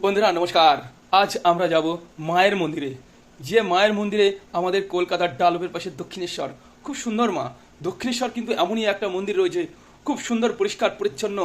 বন্ধুরা, নমস্কার। আজ আমরা যাব মায়ের মন্দিরে। যে মায়ের মন্দিরে আমাদের কলকাতার ডালবের পাশে দক্ষিণেশ্বর। খুব সুন্দর মা। দক্ষিণেশ্বর কিন্তু এমনই একটা মন্দির রয়েছে খুব সুন্দর, পরিষ্কার, পরিচ্ছন্ন,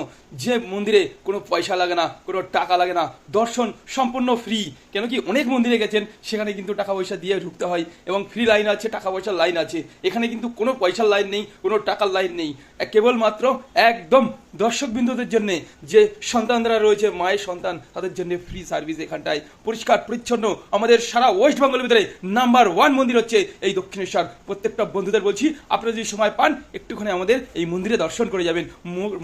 যে মন্দিরে কোনো পয়সা লাগে না, কোনো টাকা লাগে না, দর্শন সম্পূর্ণ ফ্রি কেন কি অনেক মন্দিরে গেছেন, সেখানে কিন্তু টাকা পয়সা দিয়ে ঢুকতে হয় এবং ফ্রি লাইন আছে, টাকা পয়সার লাইন আছে। এখানে কিন্তু কোনো পয়সার লাইন নেই, কোনো টাকার লাইন নেই। কেবলমাত্র একদম দর্শক বিন্দুদের জন্য যে সন্তানরা রয়েছে, মায়ের সন্তান, তাদের জন্য ফ্রি সার্ভিস এখানটায়। পরিষ্কার, পরিচ্ছন্ন, আমাদের সারা ওয়েস্ট বেঙ্গলের ভিতরে নাম্বার ওয়ান মন্দির হচ্ছে এই দক্ষিণেশ্বর। প্রত্যেকটা বন্ধুদের বলছি, আপনারা যদি সময় পান, একটুখানি আমাদের এই মন্দিরে দর্শন করে যাবেন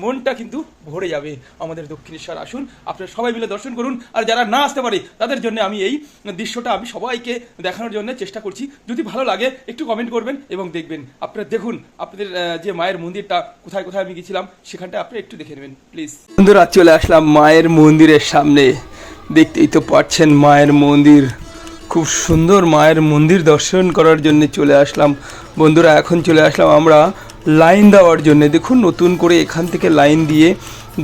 মনটা কিন্তু ভরে যাবে। আমাদের দক্ষিণেশ্বর আসুন, আপনারা সবাই মিলে দর্শন করুন। আর যারা না আসতে পারে, তাদের জন্য আমি এই দৃশ্যটা আমি সবাইকে দেখানোর জন্য চেষ্টা করছি। যদি ভালো লাগে, একটু কমেন্ট করবেন এবং দেখবেন। আপনারা দেখুন, আপনাদের যে মায়ের মন্দিরটা, কোথায় কোথায় আমি গেছিলাম, সেখানটা আপনি একটু দেখে নেবেন প্লিজ বন্ধুরা, চলে আসলাম মায়ের মন্দিরের সামনে। দেখতেই তো পাচ্ছেন মায়ের মন্দির। খুব সুন্দর মায়ের মন্দির দর্শন করার জন্য চলে আসলাম। বন্ধুরা, এখন চলে আসলাম আমরা লাইন দেওয়ার জন্য। দেখুন, নতুন করে এখান থেকে লাইন দিয়ে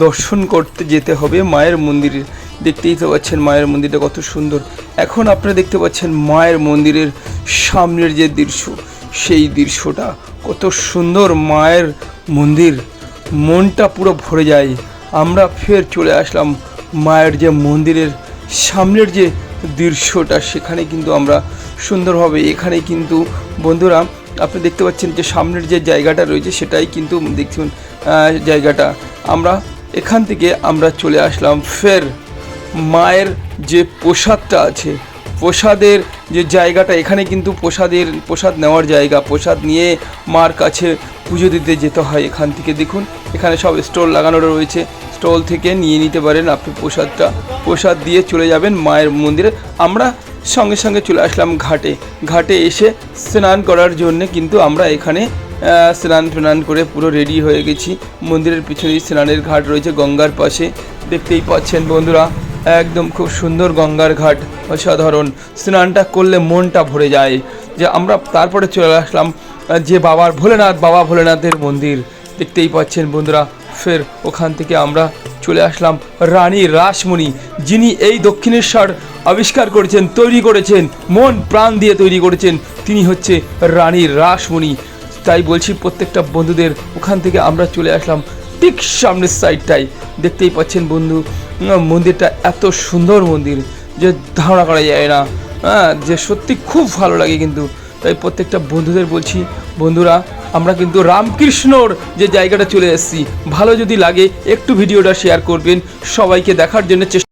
দর্শন করতে যেতে হবে। মায়ের মন্দিরে, দেখতেই তো পাচ্ছেন মায়ের মন্দিরটা কত সুন্দর। এখন আপনারা দেখতে পাচ্ছেন মায়ের মন্দিরের সামনের যে দৃশ্য, সেই দৃশ্যটা কত সুন্দর মায়ের মন্দির। মনটা পুরো ভরে যায়। আমরা ফের চলে আসলাম মায়ের যে মন্দিরের সামনের যে দৃশ্যটা, সেখানে কিন্তু আমরা সুন্দরভাবে, এখানে কিন্তু বন্ধুরা আপনি দেখতে পাচ্ছেন যে সামনের যে জায়গাটা রয়েছে সেটাই কিন্তু আহ, জায়গাটা। আমরা এখান থেকে আমরা চলে আসলাম ফের মায়ের যে প্রসাদটা আছে। প্রসাদের যে জায়গাটা এখানে কিন্তু প্রসাদের প্রসাদ নেওয়ার জায়গা। প্রসাদ নিয়ে মার কাছে পুজো দিতে যেতে হয় এখান থেকে। দেখুন এখানে সব স্টল লাগানো রয়েছে। স্টল থেকে নিয়ে নিতে পারেন আপনি প্রসাদটা। প্রসাদ দিয়ে চলে যাবেন মায়ের মন্দিরে। আমরা সঙ্গে সঙ্গে চলে আসলাম ঘাটে। ঘাটে এসে স্নান করার জন্যে কিন্তু আমরা এখানে স্নান ফ্নান করে পুরো রেডি হয়ে গেছি। মন্দিরের পিছনেই স্নানের ঘাট রয়েছে গঙ্গার পাশে। দেখতেই পাচ্ছেন বন্ধুরা, একদম খুব সুন্দর গঙ্গার ঘাট, অসাধারণ। স্নানটা করলে মনটা ভরে যায়। যে আমরা তারপরে চলে আসলাম যে বাবার ভোলেনাথ, বাবা ভোলেনাথের মন্দির। দেখতেই পাচ্ছেন বন্ধুরা, ফের ওখান থেকে আমরা চলে আসলাম রানী রাসমণি, যিনি এই দক্ষিণেশ্বর আবিষ্কার করেছেন, তৈরি করেছেন, মন প্রাণ দিয়ে তৈরি করেছেন। তিনি হচ্ছে রানী রাসমণি। তাই বলছি প্রত্যেকটা বন্ধুদের ওখান থেকে আমরা চলে আসলাম ঠিক সামনের সাইডটাই দেখতেই পাচ্ছেন বন্ধু মন্দিরটা এত সুন্দর মন্দির যে ধারণা করা যায় না। হ্যাঁ যে সত্যি খুব ভালো লাগে কিন্তু। তাই প্রত্যেকটা বন্ধুদের বলছি, বন্ধুরা, আমরা কিন্তু রামকৃষ্ণর যে জায়গাটা চলে এসেছি, ভালো যদি লাগে একটু ভিডিওটা শেয়ার করবেন, সবাইকে দেখার জন্য চেষ্টা